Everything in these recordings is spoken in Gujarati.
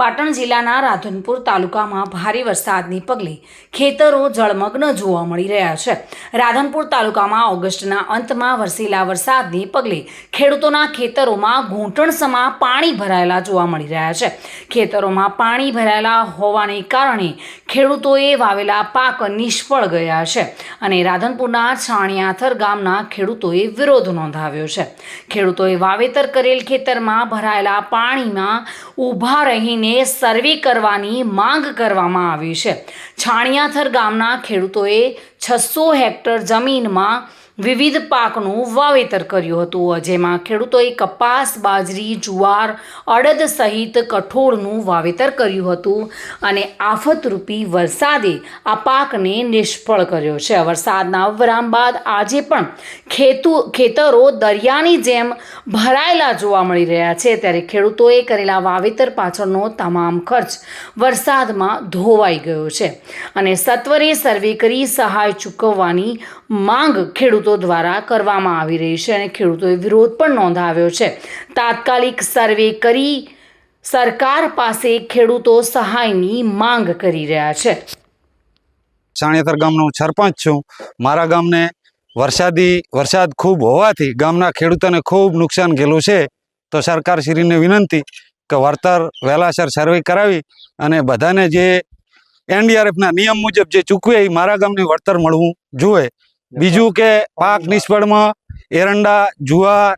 પાટણ જિલ્લાના રાધનપુર તાલુકામાં ભારે વરસાદને પગલે ખેતરો, જળમગ્ન જોવા મળી રહ્યા છે. રાધનપુર તાલુકામાં ઓગસ્ટના અંતમાં વરસેલા વરસાદને પગલે ખેડૂતોના ખેતરોમાં ઘૂંટણસમાં પાણી ભરાયેલા જોવા મળી રહ્યા છે. ખેતરોમાં પાણી ભરાયેલા હોવાને કારણે ખેડૂતોએ વાવેલા પાક નિષ્ફળ ગયા છે અને રાધનપુરના છાણિયાથર ગામના ખેડૂતોએ વિરોધ નોંધાવ્યો છે. ખેડૂતોએ વાવેતર કરેલ ખેતરમાં ભરાયેલા પાણીમાં ઊભા રહીને સર્વે કરવાની માંગ કરવામાં આવી છે. છાણિયાથર ગામના ખેડૂતોએ છસો હેક્ટર જમીનમાં વિવિધ પાકનું વાવેતર કર્યું હતું. જેમાં ખેડૂતોએ કપાસ, બાજરી, જુવાર, અડદ સહિત કઠોળનું વાવેતર કર્યું હતું અને આફતરૂપી વરસાદે આ પાકને નિષ્ફળ કર્યો છે. વરસાદના વિરામ બાદ આજે પણ ખેતુ, ખેતરો દરિયાની જેમ ભરાયેલા જોવા મળી રહ્યા છે. ત્યારે ખેડૂતોએ કરેલા વાવેતર પાછળનો તમામ ખર્ચ વરસાદમાં ધોવાઈ ગયો છે અને સત્વરે સર્વે કરી સહાય ચૂકવવાની માંગ ખેડૂતો દ્વારા કરવામાં આવી રહી છે અને ખેડૂતોએ વિરોધ પણ નોંધાવ્યો છે. તાત્કાલિક સર્વે કરી સરકાર પાસે ખેડૂતો સહાયની માંગ કરી રહ્યા છે. ચાણિયાતર ગામનો સરપંચ છું. મારા ગામને વરસાદી વરસાદ ખૂબ હોવાથી ગામના ખેડૂતોને ખૂબ નુકસાન ગયેલું છે. તો સરકારશ્રીને વિનંતી કે વળતર વહેલાસર સર્વે કરાવી અને બધાને જે એનડીઆરએફના નિયમ મુજબ જે ચૂકવે એ મારા ગામને વળતર મળવું જોઈએ. બીજું કે પાક નિષ્ફળમાં એરંડા જુવાર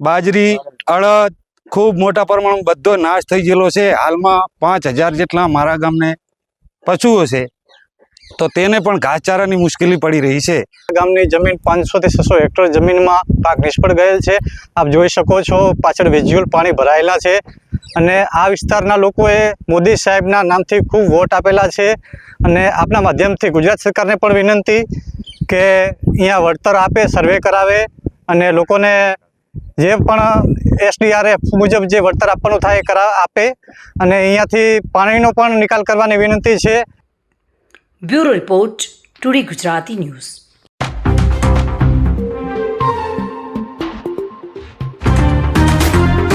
બાજરી અડદ ખૂબ મોટા પ્રમાણમાં બધો નાશ થઈ ગયેલો છે. હાલમાં પાંચ હજાર જેટલા મારા ગામને પશુઓ છે. તો તેને પણ ઘાસચારાની મુશ્કેલી પડી રહી છે. ગામની જમીન પાંચસોથી છસો હેક્ટર જમીનમાં પાક નિષ્ફળ ગયેલ છે. આપ જોઈ શકો છો પાછળ વિઝ્યુઅલ પાણી ભરાયેલા છે. અને આ વિસ્તારના લોકોએ મોદી સાહેબના નામથી ખૂબ વોટ આપેલા છે. અને આપના માધ્યમથી ગુજરાત સરકારને પણ વિનંતી કે અહીંયા વળતર આપે સર્વે કરાવે અને લોકોને જે પણ એસડીઆરએફ મુજબ જે વળતર આપવાનું થાય એ કરા, આપે અને અહીંયાથી પાણીનો પણ નિકાલ કરવાની વિનંતી છે. Bureau report today Gujarati news.